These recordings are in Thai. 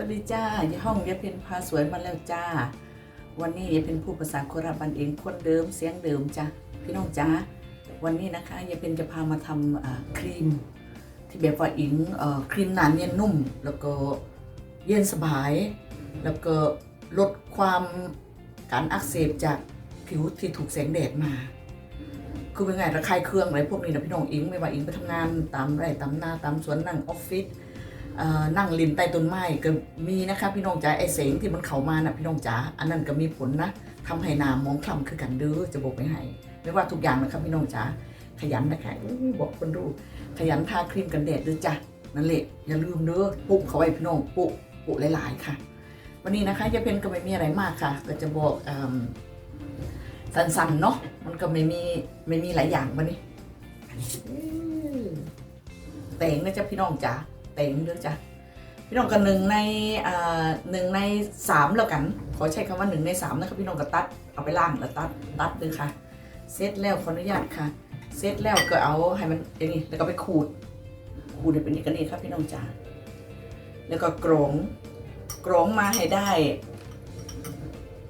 วัสดีจ้าอย่ห้องยายเป็นพาสวยมาแล้วจ้า วันนี้ยายเป็นผู้ภาษาโคราบันเองคนเดิมเสียงเดิมจ้าพี่น้องจ้าวันนี้นะคะยายเป็นจะพามาทำครีม ที่แบบว่าอิงอครีมหนาเนียนนุ่ม แล้วก็เย็นสบาย แล้วก็ลดความการอักเสบจากผิวที่ถูกแสงแดดมา คือเป็นไงระคายเคืองอะไรพวกนี้นะพี่น้องอิงไม่ว่าอิงไปทำงานตามไร่ตามนาตามสวนนั่งออฟฟิศ นั่งริมใต้ต้นไม้ก็มีนะคะพี่น้องจ๋าไอเสงที่มันเข้ามานะพี่น้องจ๋าอันนั้นก็มีผลนะทำให้นามองคล้ำคือกันเด้อจะบอกไม่ให้ไม่ว่าทุกอย่างนะครับพี่น้องจ๋าขยันนะคะบอกคนดูขยันทาครีมกันแดดด้วยจ้ะนั่นแหละอย่าลืมเด้อปุ๊บเขาไว้พี่น้องปุ๊บปุ๊บหลาย ๆ ค่ะ วันนี้นะคะยายเพนก็ไม่มีอะไรมากค่ะก็จะบอกอสั้นๆเนาะมันก็ไม่มีไม่มีหลายอย่างวันนี้เต่งนะจ๊ะพี่น้องจ๋า เต่งเด้อจ้ะพี่น้องกันหนึ่งในอ่าหนึ่งในสามแล้วกัน ขอใช้คำว่าหนึ่งในสามนะครับพี่น้องก็ตัดเอาไปล่างแล้วตัดตัดเลยค่ะเสร็จแล้วขออนุญาตค่ะเสร็จแล้วก็เอาให้มันอย่างนี้แล้วก็ไปขูดขูดเป็นอย่างนี้ครับพี่น้องจ๋าแล้วก็กรองกรองมาให้ได้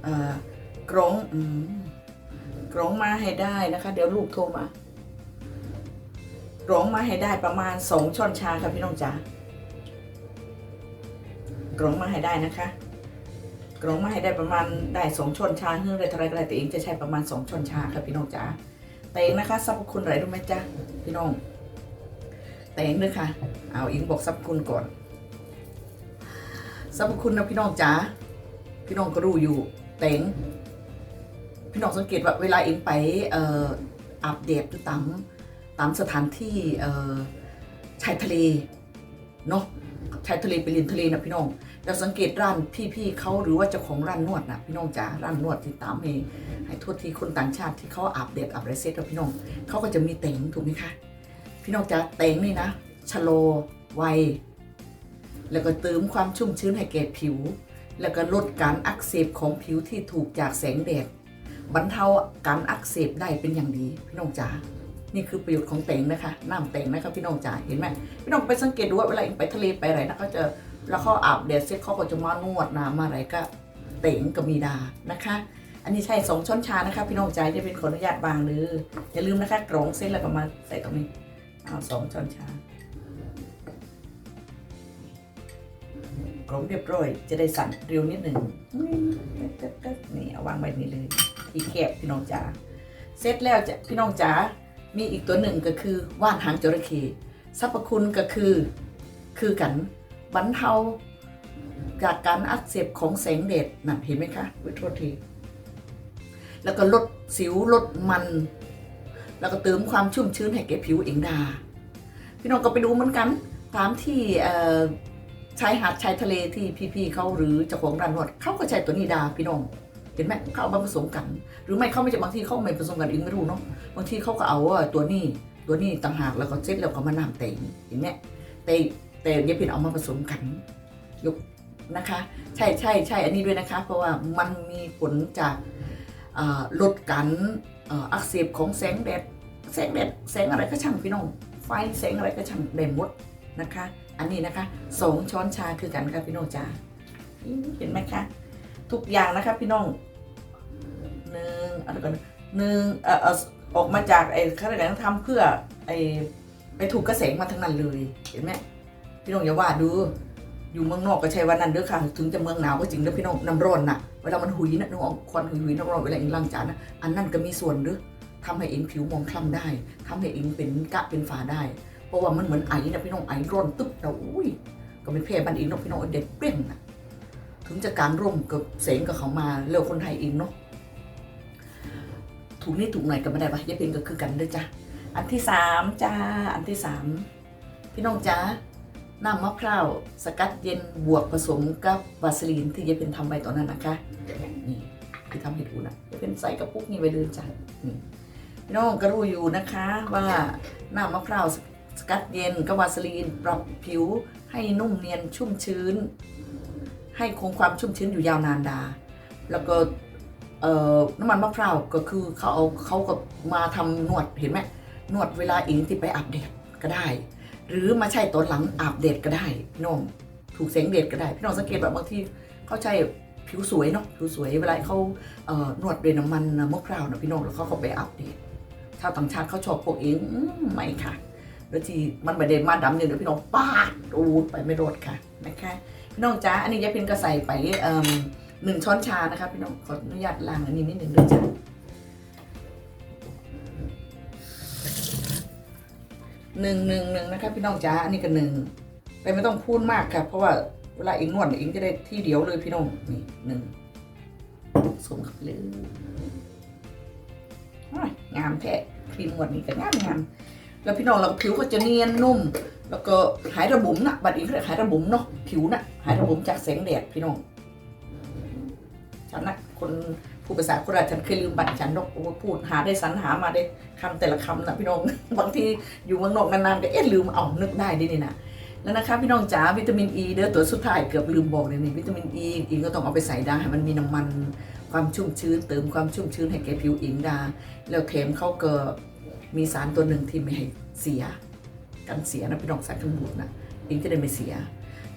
เอ่อกรองกรองมาให้ได้นะคะ เดี๋ยวลูกโทรมากรองมาให้ได้ประมาณสองช้อนชาครับพี่น้องจ๋า กรองมาให้ได้นะคะกรองมาให้ได้ประมาณได้สองช้อนชาเฮ้ยอะไรเท่าไรก็ได้แต่เองจะใช้ประมาณสองช้อนชาครับพี่น้องจ๋าแต่อิงนะคะสรรพคุณอะไรรู้ไหมจ๊ะพี่น้องแต่งเลยค่ะเอาอิงบอกสรรพคุณก่อนสรรพคุณนะพี่น้องจ๋าพี่น้องก็รู้อยู่แต่งพี่น้องสังเกตว่าเวลาอิงไปเอ่ออาบแดดหรือตามตามสถานที่เอ่อชายทะเลเนาะชายทะเลไปริมทะเลนะพี่น้อง เราสังเกตร้านพี่ๆเขาหรือว่าเจ้าของร้านนวดนะพี่น้องจ๋าร้านนวดที่ตามให้ให้โทษทีคนต่างชาติที่เขาอาบแดดอาบไรเซ็ตแล้วพี่น้องเขาก็จะมีเต่งถูกไหมคะพี่น้องจะเต่งนี่นะชะโลไวแล้วก็เติมความชุ่มชื้นให้แก่ผิว แล้วก็ลดการอักเสบของผิวที่ถูกจากแสงแดดบรรเทาการอักเสบได้เป็นอย่างดีพี่น้องจ๋านี่คือประโยชน์ของเต่งนะคะน้ำเต่งนะคะพี่น้องจ๋าเห็นไหมพี่น้องไปสังเกตดูว่าเวลาไปทะเลไปอะไรนะเขาจะ แล้วเขาอาบแดดเสร็จเขาก็จะมานวดน้ำมาอะไรก็เต่งกับมีดานะคะ อันนี้ใช่สองช้อนชานะคะ พี่น้องใจจะเป็นขออนุญาตบางเลยอย่าลืมนะคะกรองเส้นแล้วก็มาใส่ตรงนี้เอาสองช้อนชากรองเรียบร้อย จะได้สั่นเร็วนิดหนึ่งนี่เอาวางไว้นี่เลยที่แคบพี่น้องจ๋าเสร็จแล้วจะพี่น้องจ๋ามีอีกตัวหนึ่งก็คือว่านหางจระเข้สรรพคุณก็คือคือกัน บรรเทาจากการอักเสบของแสงแดดนั่นเห็นไหมคะอุ๊ยโทษทีแล้วก็ลดสิวลดมัน แล้วก็เติมความชุ่มชื้นให้แก่ผิวเองดา พี่น้องก็ไปดูเหมือนกัน ตามที่ชายหาดชายทะเลที่พี่ๆเขาหรือเจ้าของร้านนวดเขาก็ใช้ตัวนี้ดาพี่น้องเห็นไหมเขาเอามาผสมกัน หรือไม่เขาไม่จะบางทีเขาไม่ผสมกันเองไม่รู้เนาะบางทีเขาก็เอาว่าตัวนี้ตัวนี้ต่างหากแล้วก็เซ็ตแล้วก็มานำเต่งเห็นไหมแต่ แต่ยายพินเอามาผสมกันยกนะคะ ใช่ใช่ใช่อันนี้ด้วยนะคะ เพราะว่ามันมีผลจากลดการเอ่ออักเสบของแสงแดดแสงแดดแสงอะไรก็ช่างพี่น้องไฟแสงอะไรก็ช่างได้หมดนะคะ อันนี้นะคะสองช้อนชาคือกันค่ะพี่น้องจ้าเห็นไหมคะทุกอย่างนะคะพี่น้องหนึ่งเอะไรก่อนหนึ่งเออเอ่อออกมาจากไอ้ข้าราชการทำเพื่อไอ้ไปถูกกระแสงมาทั้งนั้นเลยเห็นไหม พี่น้องอย่าว่าดูอยู่เมืองนอกก็ใช่ว่านั้นเด้อค่ะ ถึงจะเมืองหนาวก็จริงเด้อพี่น้องน้ำร้อนน่ะเวลามันหุยนะนึกออกควันหุยหุยน้ำร้อนเวลาเองล้างจานนะอันนั้นก็มีส่วนเด้อทำให้เองผิวมองคล้ำได้ทำให้เองเป็นกะเป็นฝาได้ เพราะว่ามันเหมือนไอนะพี่น้องไอร้อนตึ๊บนะอุ้ยก็ไม่แพ้บ้านเองเนาะพี่น้องเด็ดเปรี้ยงนะถึงจะการร่มกับเสงกับเขามาเร็วคนไทยเองเนาะถูกนี่ถูกไหนอยก็ไม่ได้ปะยายเพนก็คือกันเด้อจ้ะอันที่สามจ้าอันที่สามพี่น้องจ้า น้ำมะพร้าวสกัดเย็นบวกผสมกับวาสลีนที่ยายเป็นทำไปตอนนั้นนะคะ นี่ที่ทำให้ดูนะยายเป็นใส่กระปุกนี่ไปเลยจ้ะนี่น้องก็รู้อยู่นะคะว่าน้ำมะพร้าวสกัดเย็นกับวาสลีนปรับผิวให้นุ่มเนียนชุ่มชื้น ให้คงความชุ่มชื้นอยู่ยาวนานดา แล้วก็เน้ำมันมะพร้าวก็คือเขาเอาเขาก็มาทำนวดเห็นไหมนวดเวลาอิงที่ไปอาบแดดก็ได้ หรือมาใช้ตอนหลังอาบแดดก็ได้พี่น้องถูกแสงแดดก็ได้พี่น้องสังเกตแบบบางทีเขาใช้ผิวสวยเนาะผิวสวยเวลาเขาเอ่อนวดด้วยน้ำมันมะพร้าวนะพี่น้องแล้วเขาเขาไปอัปเดตชาวต่างชาติเขาชอบพวกเองอไม่ค่ะแล้วที่มันไม่ได้มาดำเนี่ยเดี๋ยวพี่น้องปาดอูดไปไม่รอดค่ะนะคะพี่น้องจ้าอันนี้ยายเพ็ญก็ใส่ไปเอ่มหนึ่งช้อนชานะคะพี่น้องขออนุญาตล้างอันนี้นิดหนึ่งด้วยจ้า หนึ่งหนึ่งหนึ่งนะคะพี่น้องจ้าอันนี้ก็หนึ่งแต่ไม่ต้องพูดมากค่ะเพราะว่าเวลาเองนวดเองจะได้ที่เดียวเลยพี่น้องนี่หนึ่งสมเข้าไปเลยงามแท้ครีมนวดนี่ก็งามงามแล้วพี่น้องเราผิวก็จะเนียนนุ่ม แล้วก็หายระบุมนะบัดเองก็หายระบุมเนาะผิวนะหายระบุมจากแสงแดดพี่น้องฉันนะคน ผู้ภาษาโคราชฉันเคยลืมบัตรฉันดอกพูดหาได้สรรหามาได้คำแต่ละคำนะพี่น้อง บางทีอยู่เมืองนอกนานๆก็เอ๊ะลืมเอานึกได้ดินี่นะแล้วนะคะพี่น้องจ๋าวิตามินอีเด้อตัวสุดท้ายเกือบลืมบอกเลยนี่วิตามินอีอิงก็ต้องเอาไปใส่ดาให้มันมีน้ำมันความชุ่มชื้นเติมความชุ่มชื้นให้แก่ผิวอิงดา แล้วเทมเขาก็มีสารตัวหนึ่งที่ไม่ให้เสีย กันเสียนะพี่น้องสารกันบูดนะอิงจะได้ไม่เสีย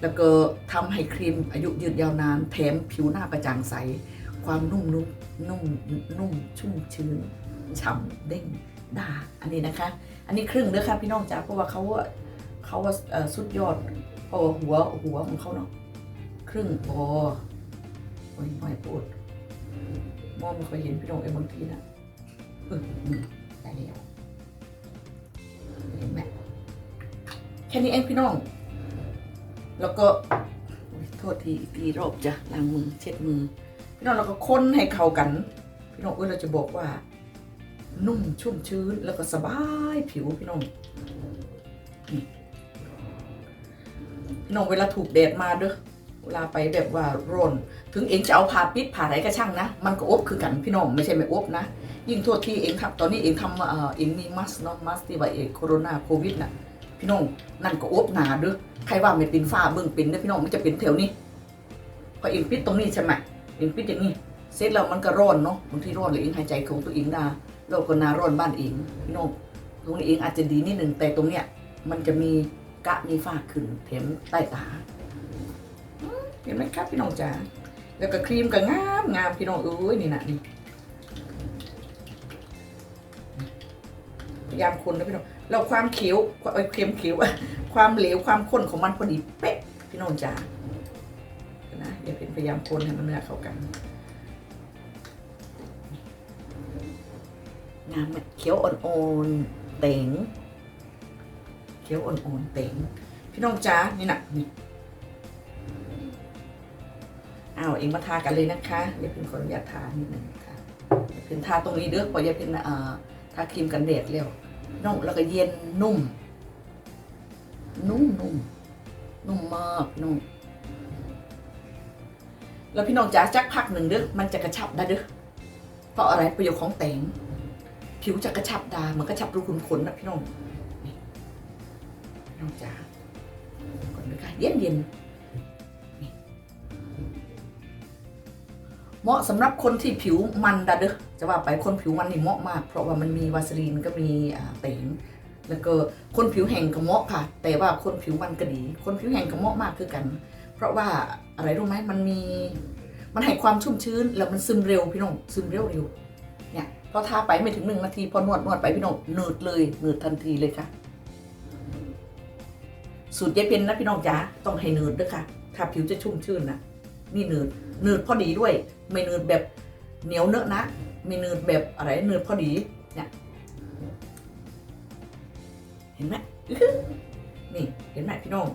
แล้วก็ทำให้ครีมอายุยืนยาวนานแถมผิวหน้ากระจ่างใส ความนุ่มนุ่มนุ่มนุ่มชุ่มชื้นฉ่ำเด้งดาอันนี้นะคะ อันนี้ครึ่งเด้อค่ะพี่น้องจ๋าเพราะว่าเขาว่าเขาว่าสุดยอดพอหัวหัวของเขาเนาะครึ่งพอโอ้ยไม่พูดมองไม่ค่อยเห็นพี่น้องเอ้บางทีนะเออนี่ได้แล้วเห็นไหมแค่นี้เองพี่น้อง แล้วก็โทษทีทีรอบจ้ะล้างมือเช็ดมือ พี่น้องเราก็ค้นให้เข้ากัน พี่น้องเอ้ยเราจะบอกว่า นุ่มชุ่มชื้นแล้วก็สบายผิวพี่น้องพี่น้องเวลาถูกแดดมาเด้อเวลาไปแบบว่าร้อนถึงเองจะเอาผ้าปิดผ้าไหนก็ช่างนะ มันก็อบคือกันพี่น้องไม่ใช่ไม่อบนะ ยิ่งโทษที่เองทำตอนนี้เองทำเออเองมีมัสเนาะมัสที่ว่าเองโคโรนาโควิดน่ะพี่น้องนั่นก็อบหนาเด้อใครว่าไม่เป็นฝ้าเบื้องเป็นเด้อพี่น้องมันจะเป็นแถวนี้พอเองปิดตรงนี้ใช่ไหม เองปิดอย่างนี้เสร็จแล้วมันก็ร้อนเนาะบางทีร้อนเลยเองหายใจของตัวเองได้เราก็นาร้อนบ้านเองพี่น้องตรงนี้เองอาจจะดีนิดหนึ่งแต่ตรงเนี้ยมันจะมีกะมีฝ้าขึ้นแถมใต้ตาเห็นไหมครับพี่น้องจ๋าแล้วก็ครีมก็งามงามพี่น้องเอ้ยนี่นะนี่พยายามคนนะพี่น้องแล้วความเขียวเอ้ยเค็มเขียวความเหลวความข้นของมันพอดีเป๊ะพี่น้องจ๋า ยายามคนให้มันเนื้อเข้ากันงามแบบเขียวอ่อนๆเต๋งเขียวอ่อนๆเต๋งพี่น้องจ้านี่นะนี่อ้าวเองมาทากันเลยนะคะอย่าเป็นคนอยากทานิดหนึ่งค่ะอย่าเป็นทาตรงนี้เด้อเพราะอย่าเป็นทาครีมกันแดดเร็วน้องแล้วก็เย็นนุ่ม นุ่มนุ่มนุ่มมากพี่น้อง แล้วพี่น้องจ๋าจักพักหนึ่งเด้อมันจะกระชับได้เด้อเพราะอะไรประโยชน์ของเต๋งผิวจะกระชับดามันกระชับรูขุมขนนะพี่น้องนี่พี่น้องจ๋าก่อนนะคะเย็นเย็นๆนี่เหมาะสำหรับคนที่ผิวมันดะเด้อจะว่าไปคนผิวมันนี่เหมาะมาก เพราะว่ามันมีวาสลีนก็มีอ่าเต๋งแล้วก็คนผิวแห้งก็เหมาะค่ะ แต่ว่าคนผิวมันก็ดี คนผิวแห้งก็เหมาะมากคือกัน เพราะว่า อะไรรู้ไหมมันมี มันให้ความชุ่มชื้นแล้วมันซึมเร็วพี่น้องซึมเร็วเร็วเนี่ยพอทาไปไม่ถึงหนึ่งนาทีพอนวดนวดไปพี่น้องหนืดเลยหนืดทันทีเลยค่ะ สูตรเย็บเป็นนะพี่น้องจ๋าต้องให้หนืดด้วยค่ะ ถ้าผิวจะชุ่มชื่นนะนี่หนืดหนืดพอดีด้วย ไม่หนืดแบบเหนียวเนอะนะไม่หนืดแบบอะไรหนืดพอดีเนี่ยเห็นไหมนี่เห็นไหมพี่น้อง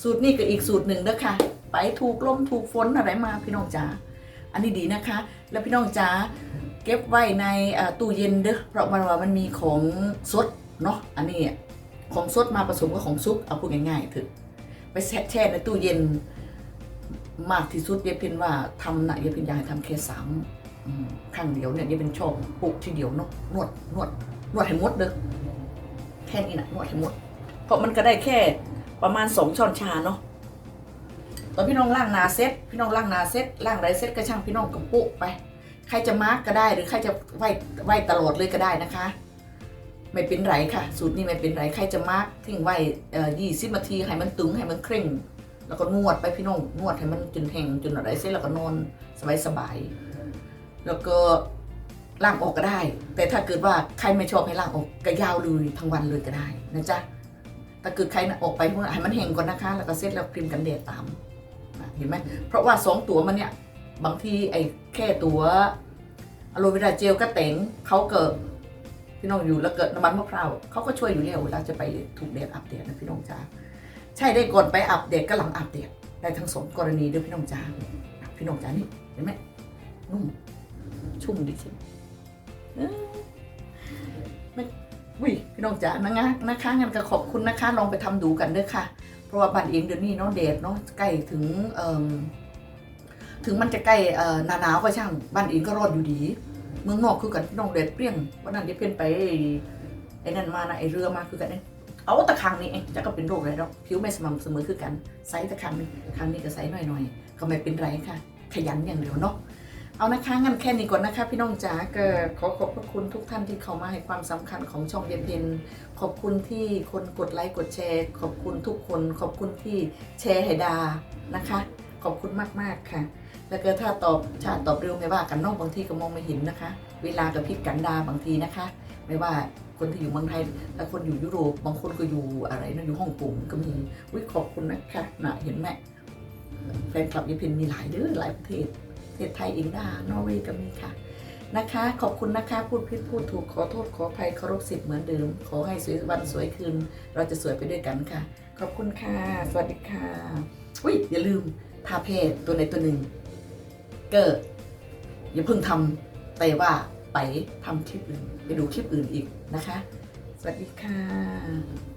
สูตรนี้ก็อีกสูตรหนึ่งเด้อค่ะไปถูกลมถูกฝนอะไรมาพี่น้องจ๋าอันนี้ดีนะคะ แล้วพี่น้องจ๋าเก็บไว้ในตู้เย็นเด้อเพราะมันว่ามันมีของสดเนาะอันนี้ของสดมาผสมกับของซุปเอาพูดง่ายๆถอะไปแช่ในตู้เย็นมากที่สุดเยเพ็นว่าทำนะเยเพ็นอยากให้ทำแค่สามครั้งเดียวเนี่ยเยเพ็นชอบปลูกทีเดียวเนาะนวดนวดนวดให้หมดเด้อแค่นี้นะนวดให้หมดเพราะมันก็ได้แค่ ประมาณสองช้อนชาเนาะตอนพี่น้องล่างนาเซ็ตพี่น้องล่างนาเซ็ตล่างไรเซ็ตก็ช่างพี่น้องกับปุ๊ไป ใครจะมาร์กก็ได้หรือใครจะไหวไหวตลอดเลยก็ได้นะคะ ไม่เป็นไรค่ะ สูตรนี้ไม่เป็นไรใครจะมาร์กทิ้งไว้เอ่อยี่สิบนาทีให้มันตึงให้มันเคร่ง แล้วก็นวดไปพี่น้องนวดให้มันจนแห้งจนอะไรเสร็จแล้วก็นอนสบายๆแล้วก็ล้างออกก็ได้ แต่ถ้าเกิดว่าใครไม่ชอบให้ล้างออกก็ยาวเลยทั้งวันเลยก็ได้นะจ๊ะ ถ้าเกิดใครนะออกไปพวกนั้นให้มันแห้งก่อนนะคะ แล้วก็เสร็จแล้วครีมกันแดดตามเห็นไหมเพราะว่าสองตัวมันเนี่ยบางทีไอ้แค่ตัวอะโลเวราเจลก็เต็งเขาเกิดพี่น้องอยู่แล้วเกิดน้ำมันมะพร้าวเขาก็ช่วยอยู่แล้วเวลาจะไปถูกแดดอัปเดตนะพี่น้องจ้าใช่ได้ก่อนไปอัปเดตก็หลังอัปเดตได้ทั้งสองกรณีด้วยพี่น้องจ้าพี่น้องจ้านี่เห็นไหมนุ่มชุ่มดิใช่มเอ้ยไม่ วิพี่น้องจ๋านะคะนะคะงั้นก็ขอบคุณนะคะ ลองไปทำดูกันเด้อค่ะ เพราะว่าบ้านเองเดี๋ยวนี้เนาะแดดเนาะใกล้ถึงเอ่อถึงมันจะใกล้เอ่อหนาหนาวก็ช่างบ้านเองก็รอนอยู่ดี เมืองนอกคือกันพี่น้องเด็ดเปรี้ยงวันนั้นที่เพื่นไปไอ้นั่นมานะไอ้เรือมาคือกันเองเอาตะครังนี่เองจะก็เป็นโรคอะไรดอกผิวไม่สม่ำเสมอคือกันไซส์ตะครังนี่ครั้งนี้ก็ไซส์หน่อยๆก็ไม่เป็นไรค่ะ ขยันอย่างเดียวเนาะ เอานะคะงั้นแค่นี้ก่อนนะคะ พี่น้องจ๋าก็ขอขอบพระคุณทุกท่านที่เข้ามาให้ความสำคัญของช่องเย็นเพนขอบคุณที่คนกดไลค์กดแชร์ ขอบคุณทุกคน ขอบคุณที่แชร์ให้ดานะคะ ขอบคุณมากๆค่ะ แล้วก็ถ้าตอบชาติตอบเร็วไม่ว่ากันเนอกบางทีก็มองไม่เห็นนะคะ เวลากับพริบกันดาบางทีนะคะ ไม่ว่าคนที่อยู่เมืองไทยและคนอยู่ยุโรปบางคนก็อยู่อะไรนะอยู่ฮ่องกงก็มีวิขอบคุณนะคะนะเห็นไหมแฟนคลับญี่ปุ่นมีหลายเด้อหลายประเทศ ประเทศไทยองได้นอร์เวย์ก็มีค่ะนะคะ ขอบคุณนะคะ พูดผิดพูดถูกขอโทษขออภัยเคารพสิทธิ์เหมือนเดิม ขอให้สวยวันสวยคืน เราจะสวยไปด้วยกันค่ะ ขอบคุณค่ะ สวัสดีค่ะอุ้ยอย่าลืมทาเพศตัวไหนตัวหนึ่งเกิดอย่าเพิ่งทำแต่ว่าไปทำคลิปอื่น ไปดูคลิปอื่นอีกนะคะ สวัสดีค่ะ